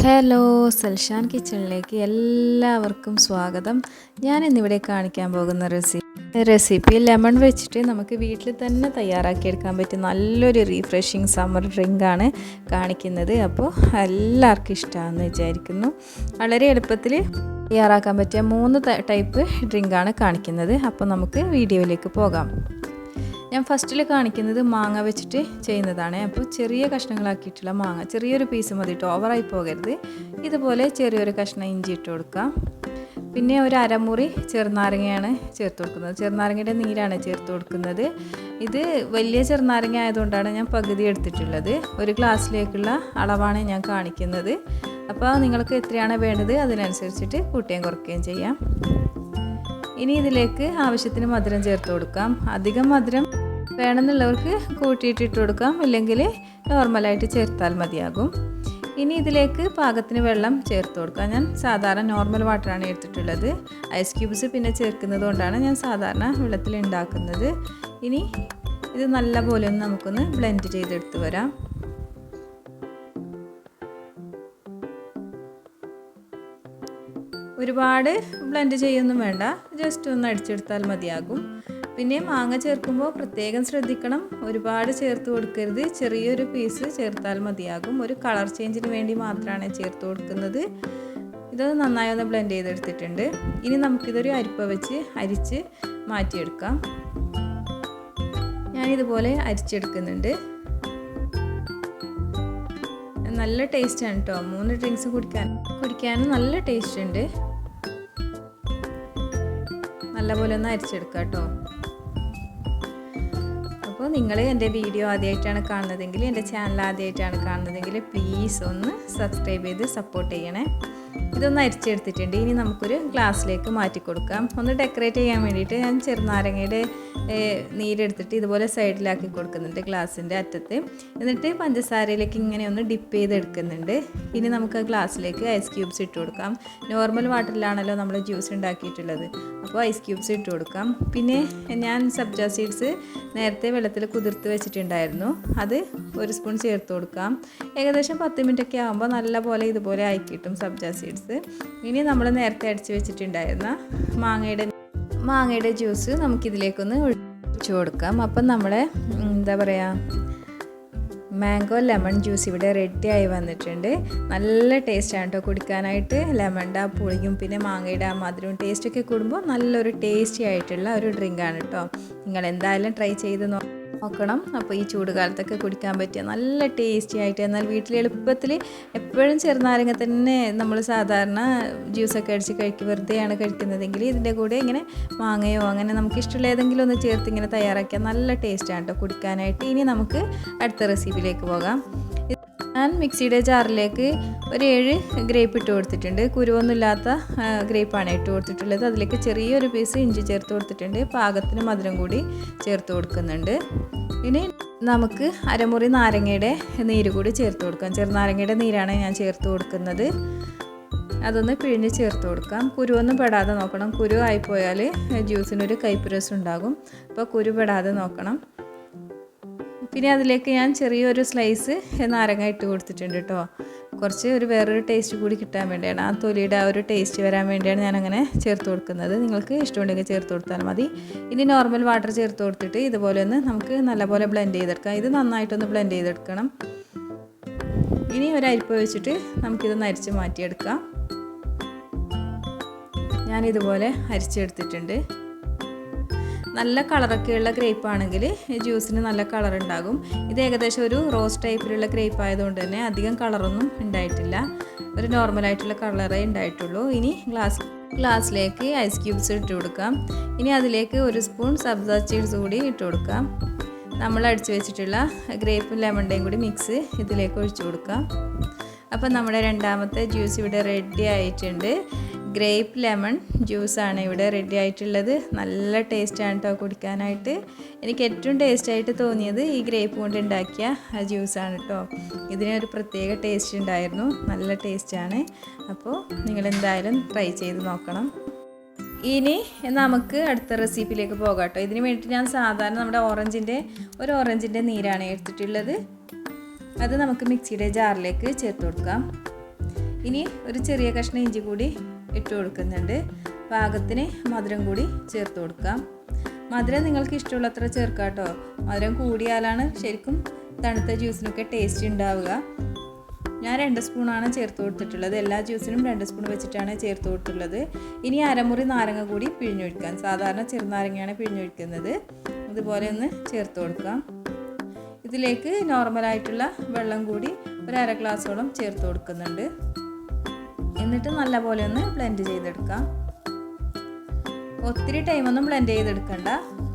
Hello സൽഷാൻ കിച്ചണിലേക്ക് എല്ലാവർക്കും സ്വാഗതം. ഞാൻ ഇന്നിവിടെ കാണിക്കാൻ പോകുന്ന റെസിപ്പി റെസിപ്പി ലെമൺ വെച്ചിട്ട് നമുക്ക് വീട്ടിൽ തന്നെ തയ്യാറാക്കിയെടുക്കാൻ പറ്റും നല്ലൊരു റീഫ്രഷിങ് സമ്മർ ഡ്രിങ്കാണ് കാണിക്കുന്നത്. അപ്പോൾ എല്ലാവർക്കും ഇഷ്ടമാണെന്ന് വിചാരിക്കുന്നു. വളരെ എളുപ്പത്തിൽ തയ്യാറാക്കാൻ പറ്റിയ മൂന്ന് ടൈപ്പ് ഡ്രിങ്കാണ് കാണിക്കുന്നത്. അപ്പോൾ നമുക്ക് വീഡിയോയിലേക്ക് പോകാം. ഞാൻ ഫസ്റ്റിൽ കാണിക്കുന്നത് മാങ്ങ വെച്ചിട്ട് ചെയ്യുന്നതാണ്. അപ്പോൾ ചെറിയ കഷ്ണങ്ങളാക്കിയിട്ടുള്ള മാങ്ങ. ചെറിയൊരു പീസ് മതി കേട്ടോ ഓവറായി പോകരുത്. ഇതുപോലെ ചെറിയൊരു കഷ്ണം ഇഞ്ചി ഇട്ട് കൊടുക്കാം. പിന്നെ ഒരു അരമുറി ചെറുനാരങ്ങയാണ് ചേർത്ത് കൊടുക്കുന്നത്. ചെറുനാരങ്ങയുടെ നീരാണ് ചേർത്ത് കൊടുക്കുന്നത്. ഇത് വലിയ ചെറുനാരങ്ങ ആയതുകൊണ്ടാണ് ഞാൻ പകുതി എടുത്തിട്ടുള്ളത്. ഒരു ഗ്ലാസ്സിലേക്കുള്ള അളവാണ് ഞാൻ കാണിക്കുന്നത്. അപ്പോൾ നിങ്ങൾക്ക് എത്രയാണ് വേണ്ടത് അതിനനുസരിച്ചിട്ട് കൂട്ടുകയും കുറയ്ക്കുകയും ചെയ്യാം. ഇനി ഇതിലേക്ക് ആവശ്യത്തിന് മധുരം ചേർത്ത് കൊടുക്കാം. അധികം മധുരം വേണമെന്നുള്ളവർക്ക് കൂട്ടിയിട്ട് ഇട്ട് കൊടുക്കാം. ഇല്ലെങ്കിൽ നോർമലായിട്ട് ചേർത്താൽ മതിയാകും. ഇനി ഇതിലേക്ക് പാകത്തിന് വെള്ളം ചേർത്ത് കൊടുക്കാം. ഞാൻ സാധാരണ നോർമൽ വാട്ടറാണ് എടുത്തിട്ടുള്ളത്. ഐസ് ക്യൂബ്സ് പിന്നെ ചേർക്കുന്നത് കൊണ്ടാണ് ഞാൻ സാധാരണ വെള്ളത്തിൽ ഉണ്ടാക്കുന്നത്. ഇനി ഇത് നല്ല പോലെ ഒന്ന് നമുക്കൊന്ന് ബ്ലെൻഡ് ചെയ്തെടുത്ത് വരാം. ഒരുപാട് ബ്ലെൻഡ് ചെയ്യൊന്നും വേണ്ട. ജസ്റ്റ് ഒന്ന് അടിച്ചെടുത്താൽ മതിയാകും. പിന്നെ മാങ്ങ ചേർക്കുമ്പോൾ പ്രത്യേകം ശ്രദ്ധിക്കണം. ഒരുപാട് ചേർത്ത് കൊടുക്കരുത്. ചെറിയൊരു പീസ് ചേർത്താൽ മതിയാകും. ഒരു കളർ ചേഞ്ചിന് വേണ്ടി മാത്രമാണ് ചേർത്ത് കൊടുക്കുന്നത്. ഇത് നന്നായി ഒന്ന് ബ്ലെൻഡ് ചെയ്തെടുത്തിട്ടുണ്ട്. ഇനി നമുക്കിതൊരു അരിപ്പ വെച്ച് അരിച്ച് മാറ്റിയെടുക്കാം. ഞാനിതുപോലെ അരിച്ചെടുക്കുന്നുണ്ട്. നല്ല ടേസ്റ്റാണ് കേട്ടോ മൂന്ന് ഡ്രിങ്ക്സ് കുടിക്കാൻ കുടിക്കാനും നല്ല ടേസ്റ്റ് ഉണ്ട്. നല്ലപോലെ ഒന്ന് അരിച്ചെടുക്കാം കേട്ടോ അപ്പോൾ നിങ്ങൾ എന്റെ വീഡിയോ ആദ്യമായിട്ടാണ് കാണുന്നതെങ്കിൽ എന്റെ ചാനൽ ആദ്യമായിട്ടാണ് കാണുന്നതെങ്കിൽ പ്ലീസ് ഒന്ന് സബ്സ്ക്രൈബ് ചെയ്ത് സപ്പോർട്ട് ചെയ്യണേ. ഇതൊന്ന് അരിച്ചെടുത്തിട്ടുണ്ട്. ഇനി നമുക്കൊരു ഗ്ലാസ്സിലേക്ക് മാറ്റി കൊടുക്കാം ഒന്ന് ഡെക്കറേറ്റ് ചെയ്യാൻ വേണ്ടിയിട്ട് ഞാൻ ചെറുനാരങ്ങയുടെ നീരെടുത്തിട്ട് ഇതുപോലെ സൈഡിലാക്കി കൊടുക്കുന്നുണ്ട് ഗ്ലാസിന്റെ അറ്റത്ത്. എന്നിട്ട് പഞ്ചസാരയിലേക്ക് ഇങ്ങനെ ഒന്ന് ഡിപ്പ് ചെയ്തെടുക്കുന്നുണ്ട്. ഇനി നമുക്ക് ആ ഗ്ലാസ്സിലേക്ക് ഐസ് ക്യൂബ്സ് ഇട്ട് കൊടുക്കാം. നോർമൽ വാട്ടറിലാണല്ലോ നമ്മൾ ജ്യൂസ് ഉണ്ടാക്കിയിട്ടുള്ളത്. അപ്പോൾ ഐസ് ക്യൂബ്സ് ഇട്ട് കൊടുക്കാം. പിന്നെ ഞാൻ സബ്ജ സീഡ്സ് നേരത്തെ വെള്ളത്തിൽ കുതിർത്ത് വെച്ചിട്ടുണ്ടായിരുന്നു. അത് ഒരു സ്പൂൺ ചേർത്ത് കൊടുക്കാം. ഏകദേശം പത്ത് മിനിറ്റൊക്കെ ആകുമ്പോൾ നല്ല പോലെ ഇതുപോലെ ആയി കിട്ടും സബ്ജ സീഡ്സ്. ഇനി നമ്മൾ നേരത്തെ അടിച്ച് വെച്ചിട്ടുണ്ടായിരുന്ന മാങ്ങയുടെ മാങ്ങയുടെ ജ്യൂസ് നമുക്കിതിലേക്കൊന്ന് ഒഴിച്ചു കൊടുക്കാം. അപ്പം നമ്മളെ എന്താ പറയുക മാംഗോ ലെമൺ ജ്യൂസ് ഇവിടെ റെഡി ആയി വന്നിട്ടുണ്ട്. നല്ല ടേസ്റ്റാണ് കേട്ടോ കുടിക്കാനായിട്ട്. ലെമണിന്റെ പുളിയും പിന്നെ മാങ്ങയുടെ ആ മധുരവും ടേസ്റ്റൊക്കെ കൂടുമ്പോൾ നല്ലൊരു ടേസ്റ്റി ആയിട്ടുള്ള ഒരു ഡ്രിങ്കാണ് കേട്ടോ നിങ്ങൾ എന്തായാലും ട്രൈ ചെയ്ത് നോക്കണം. അപ്പോൾ ഈ ചൂടുകാലത്തൊക്കെ കുടിക്കാൻ പറ്റിയ നല്ല ടേസ്റ്റി ആയിട്ട് എന്നാൽ വീട്ടിൽ എളുപ്പത്തിൽ എപ്പോഴും ചെറുനാരങ്ങ തന്നെ നമ്മൾ സാധാരണ ജ്യൂസൊക്കെ അടിച്ച് കഴിക്കുക വെറുതെയാണ് കഴിക്കുന്നതെങ്കിൽ ഇതിന്റെ കൂടെ ഇങ്ങനെ മാങ്ങയോ അങ്ങനെ നമുക്ക് ഇഷ്ടമുള്ള ഏതെങ്കിലും ഒന്ന് ചേർത്ത് ഇങ്ങനെ തയ്യാറാക്കിയാൽ നല്ല ടേസ്റ്റാണ് കേട്ടോ കുടിക്കാനായിട്ട്. ഇനി നമുക്ക് അടുത്ത റെസിപ്പിയിലേക്ക് പോകാം. ഞാൻ മിക്സിയുടെ ജാറിലേക്ക് ഒരു ഏഴ് ഗ്രേപ്പ് ഇട്ട് കൊടുത്തിട്ടുണ്ട്. കുരുവൊന്നുമില്ലാത്ത ഗ്രേപ്പാണ് ഇട്ട് കൊടുത്തിട്ടുള്ളത്. അതിലേക്ക് ചെറിയൊരു പീസ് ഇഞ്ചി ചേർത്ത് കൊടുത്തിട്ടുണ്ട്. പാകത്തിന് മധുരം കൂടി ചേർത്ത് കൊടുക്കുന്നുണ്ട്. ഇനി നമുക്ക് അരമുറി നാരങ്ങയുടെ നീര് കൂടി ചേർത്ത് കൊടുക്കാം. ചെറുനാരങ്ങയുടെ നീരാണ് ഞാൻ ചേർത്ത് കൊടുക്കുന്നത്. അതൊന്ന് പിഴിഞ്ഞ് ചേർത്ത് കൊടുക്കാം. കുരുവൊന്നും പെടാതെ നോക്കണം. കുരു ആയിപ്പോയാൽ ജ്യൂസിനൊരു കയ്പ്പ് രസം ഉണ്ടാകും അപ്പോൾ കുരു പെടാതെ നോക്കണം. പിന്നെ അതിലേക്ക് ഞാൻ ചെറിയൊരു സ്ലൈസ് നാരങ്ങ ഇട്ട് കൊടുത്തിട്ടുണ്ട് കേട്ടോ. കുറച്ച് ഒരു വേറൊരു ടേസ്റ്റ് കൂടി കിട്ടാൻ വേണ്ടിയാണ്. ആ തൊലിയുടെ ആ ഒരു ടേസ്റ്റ് വരാൻ വേണ്ടിയാണ് ഞാൻ അങ്ങനെ ചേർത്ത് കൊടുക്കുന്നത്. നിങ്ങൾക്ക് ഇഷ്ടമുണ്ടെങ്കിൽ ചേർത്ത് കൊടുത്താൽ മതി. ഇനി നോർമൽ വാട്ടർ ചേർത്ത് കൊടുത്തിട്ട് ഇതുപോലെ ഒന്ന് നമുക്ക് നല്ലപോലെ ബ്ലെൻഡ് ചെയ്തെടുക്കാം. ഇത് നന്നായിട്ടൊന്ന് ബ്ലെൻഡ് ചെയ്തെടുക്കണം. ഇനി ഒരു അരിപ്പ് വെച്ചിട്ട് നമുക്കിതൊന്ന് അരിച്ച് മാറ്റിയെടുക്കാം. ഞാനിതുപോലെ അരിച്ചെടുത്തിട്ടുണ്ട്. നല്ല കളറൊക്കെയുള്ള ഗ്രേപ്പ് ആണെങ്കിൽ ജ്യൂസിന് നല്ല കളർ ഉണ്ടാകും. ഇത് ഏകദേശം ഒരു റോസ് ടൈപ്പിലുള്ള ഗ്രേപ്പ് ആയതുകൊണ്ട് തന്നെ അധികം കളറൊന്നും ഉണ്ടായിട്ടില്ല. ഒരു നോർമലായിട്ടുള്ള കളറേ ഉണ്ടായിട്ടുള്ളൂ. ഇനി ഗ്ലാസ് ഗ്ലാസ്സിലേക്ക് ഐസ് ക്യൂബ്സ് ഇട്ട് കൊടുക്കാം. ഇനി അതിലേക്ക് ഒരു സ്പൂൺ സബ്സ ചീഡ്സ് കൂടി ഇട്ട് കൊടുക്കാം. നമ്മൾ അടിച്ചു വെച്ചിട്ടുള്ള ഗ്രേപ്പും ലെമണ്ടയും കൂടി മിക്സ് ഇതിലേക്ക് ഒഴിച്ചു കൊടുക്കാം. അപ്പം നമ്മുടെ രണ്ടാമത്തെ ജ്യൂസ് ഇവിടെ റെഡി ആയിട്ടുണ്ട്. ഗ്രേപ്പ് ലെമൺ ജ്യൂസാണ് ഇവിടെ റെഡി ആയിട്ടുള്ളത്. നല്ല ടേസ്റ്റാണ് കേട്ടോ കുടിക്കാനായിട്ട്. എനിക്ക് ഏറ്റവും ടേസ്റ്റായിട്ട് തോന്നിയത് ഈ ഗ്രേപ്പ് കൊണ്ട് ഉണ്ടാക്കിയ ജ്യൂസാണ് കേട്ടോ ഇതിനൊരു പ്രത്യേക ടേസ്റ്റ് ഉണ്ടായിരുന്നു. നല്ല ടേസ്റ്റാണ് അപ്പോൾ നിങ്ങളെന്തായാലും ട്രൈ ചെയ്ത് നോക്കണം. ഇനി നമുക്ക് അടുത്ത റെസിപ്പിയിലേക്ക് പോകാം കേട്ടോ ഇതിന് വേണ്ടിയിട്ട് ഞാൻ സാധാരണ നമ്മുടെ ഓറഞ്ചിന്റെ ഒരു ഓറഞ്ചിന്റെ നീരാണ് എടുത്തിട്ടുള്ളത്. അത് നമുക്ക് മിക്സിയുടെ ജാറിലേക്ക് ചേർത്ത് കൊടുക്കാം. ഇനി ഒരു ചെറിയ കഷ്ണം ഇഞ്ചി കൂടി ഇട്ട് കൊടുക്കുന്നുണ്ട്. പാകത്തിന് മധുരം കൂടി ചേർത്ത് കൊടുക്കാം. മധുരം നിങ്ങൾക്ക് ഇഷ്ടമുള്ളത്ര ചേർക്കാം കേട്ടോ. മധുരം കൂടിയാലാണ് ശരിക്കും തണുത്ത ജ്യൂസിനൊക്കെ ടേസ്റ്റ് ഉണ്ടാവുക. ഞാൻ രണ്ട് സ്പൂണാണ് ചേർത്ത് കൊടുത്തിട്ടുള്ളത്. എല്ലാ ജ്യൂസിനും രണ്ട് സ്പൂൺ വെച്ചിട്ടാണ് ചേർത്ത് കൊടുത്തിട്ടുള്ളത്. ഇനി അരമുറി നാരങ്ങ കൂടി പിഴിഞ്ഞൊഴിക്കാം സാധാരണ ചെറുനാരങ്ങയാണ് പിഴിഞ്ഞൊഴിക്കുന്നത് അതുപോലെ ഒന്ന് ചേർത്ത് കൊടുക്കാം. ഇതിലേക്ക് നോർമലായിട്ടുള്ള വെള്ളം കൂടി ഒരു അര ഗ്ലാസ്സോളം ചേർത്ത് കൊടുക്കുന്നുണ്ട്. എന്നിട്ട് നല്ലപോലെ ഒന്ന് ബ്ലെൻഡ് ചെയ്തെടുക്കാം. ഒത്തിരി ടൈമൊന്നും ബ്ലെൻഡ് ചെയ്തെടുക്കണ്ട.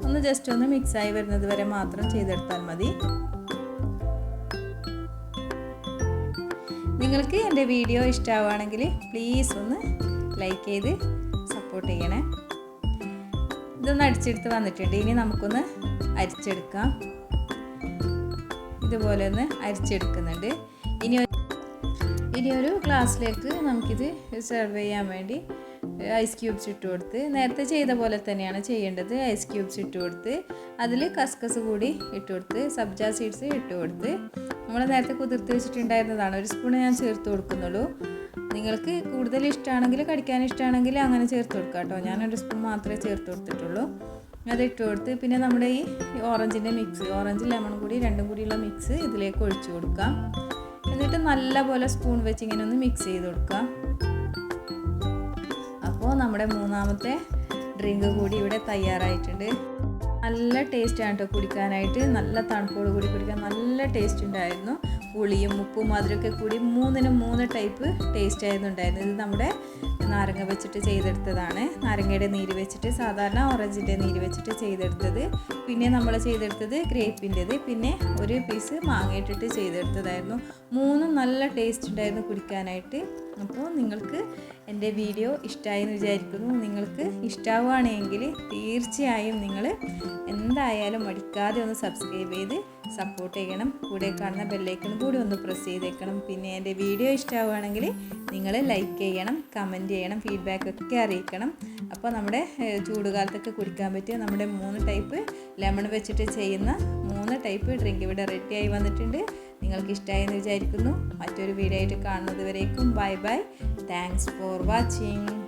ഒന്ന് ജസ്റ്റ് ഒന്ന് മിക്സായി വരുന്നത് വരെ മാത്രം ചെയ്തെടുത്താൽ മതി. നിങ്ങൾക്ക് എന്റെ വീഡിയോ ഇഷ്ടമാവുകയാണെങ്കിൽ പ്ലീസ് ഒന്ന് ലൈക്ക് ചെയ്ത് സപ്പോർട്ട് ചെയ്യണേ. ഇതൊന്ന് അടിച്ചെടുത്ത് വന്നിട്ടുണ്ട്. ഇനി നമുക്കൊന്ന് അരിച്ചെടുക്കാം. ഇതുപോലെ ഒന്ന് അരിച്ചെടുക്കുന്നുണ്ട്. ഇനി ഒരു ഗ്ലാസ്സിലേക്ക് നമുക്കിത് സെർവ് ചെയ്യാൻ വേണ്ടി ഐസ് ക്യൂബ്സ് ഇട്ട് കൊടുത്ത് നേരത്തെ ചെയ്ത പോലെ തന്നെയാണ് ചെയ്യേണ്ടത്. ഐസ് ക്യൂബ്സ് ഇട്ട് കൊടുത്ത് അതിൽ കസ്കസ് കൂടി ഇട്ട് കൊടുത്ത് സബ്ജ സീഡ്സ് ഇട്ട് കൊടുത്ത്. നമ്മൾ നേരത്തെ കുതിർത്ത് വെച്ചിട്ടുണ്ടായിരുന്നതാണ്. ഒരു സ്പൂൺ ഞാൻ ചേർത്ത് കൊടുക്കുന്നുള്ളൂ. നിങ്ങൾക്ക് കൂടുതൽ ഇഷ്ടമാണെങ്കിൽ കടിക്കാൻ ഇഷ്ടമാണെങ്കിൽ അങ്ങനെ ചേർത്ത് കൊടുക്കാം കേട്ടോ. ഞാൻ ഒരു സ്പൂൺ മാത്രമേ ചേർത്ത് കൊടുത്തിട്ടുള്ളൂ. അത് ഇട്ട് കൊടുത്ത് പിന്നെ നമ്മുടെ ഈ ഓറഞ്ചിന്റെ മിക്സ് ഓറഞ്ച് ലെമൺ കൂടി രണ്ടും കൂടിയുള്ള മിക്സ് ഇതിലേക്ക് ഒഴിച്ചു കൊടുക്കാം. എന്നിട്ട് നല്ലപോലെ സ്പൂൺ വെച്ച് ഇങ്ങനെ ഒന്ന് മിക്സ് ചെയ്ത് കൊടുക്കുക. അപ്പോൾ നമ്മുടെ മൂന്നാമത്തെ ഡ്രിങ്ക് കൂടി ഇവിടെ തയ്യാറായിട്ടുണ്ട്. നല്ല ടേസ്റ്റാണ് കേട്ടോ കുടിക്കാനായിട്ട്. നല്ല തണുപ്പോട് കൂടി കുടിക്കാൻ നല്ല ടേസ്റ്റ് ഉണ്ടായിരുന്നു. പുളിയും ഉപ്പും മധുരമൊക്കെ കൂടി മൂന്നിനും മൂന്ന് ടൈപ്പ് ടേസ്റ്റ് ആയിരുന്നു ഉണ്ടായിരുന്നത്. ഇത് നമ്മുടെ നാരങ്ങ വെച്ചിട്ട് ചെയ്തെടുത്തതാണ്. നാരങ്ങയുടെ നീര് വെച്ചിട്ട് സാധാരണ ഓറഞ്ചിന്റെ നീര് വെച്ചിട്ട് ചെയ്തെടുത്തത്. പിന്നെ നമ്മൾ ചെയ്തെടുത്തത് ഗ്രേപ്പിന്റെത് പിന്നെ ഒരു പീസ് മാങ്ങയിട്ടിട്ട് ചെയ്തെടുത്തതായിരുന്നു. മൂന്നും നല്ല ടേസ്റ്റ് ഉണ്ടായിരുന്നു കുടിക്കാനായിട്ട്. അപ്പോൾ നിങ്ങൾക്ക് എന്റെ വീഡിയോ ഇഷ്ടമായി എന്ന് വിചാരിക്കുന്നു. നിങ്ങൾക്ക് ഇഷ്ടമാവുകയാണെങ്കിൽ തീർച്ചയായും നിങ്ങൾ എന്തായാലും മടിക്കാതെ ഒന്ന് സബ്സ്ക്രൈബ് ചെയ്ത് സപ്പോർട്ട് ചെയ്യണം. കൂടെ കാണുന്ന ബെല്ലൈക്കണും കൂടി ഒന്ന് പ്രസ് ചെയ്തേക്കണം. പിന്നെ എന്റെ വീഡിയോ ഇഷ്ടമാവുകയാണെങ്കിൽ നിങ്ങൾ ലൈക്ക് ചെയ്യണം കമന്റ് ചെയ്യണം ഫീഡ്ബാക്ക് ഒക്കെ അറിയിക്കണം. അപ്പോൾ നമ്മുടെ ചൂടുകാലത്തൊക്കെ കുടിക്കാൻ പറ്റിയ നമ്മുടെ മൂന്ന് ടൈപ്പ് ലെമൺ വെച്ചിട്ട് ചെയ്യുന്ന മൂന്ന് ടൈപ്പ് ഡ്രിങ്ക് ഇവിടെ റെഡിയായി വന്നിട്ടുണ്ട്. നിങ്ങൾക്ക് ഇഷ്ടമായി എന്ന് വിചാരിക്കുന്നു. മറ്റൊരു വീഡിയോ ആയിട്ട് കാണുന്നത് വരേക്കും. Bye bye thanks for watching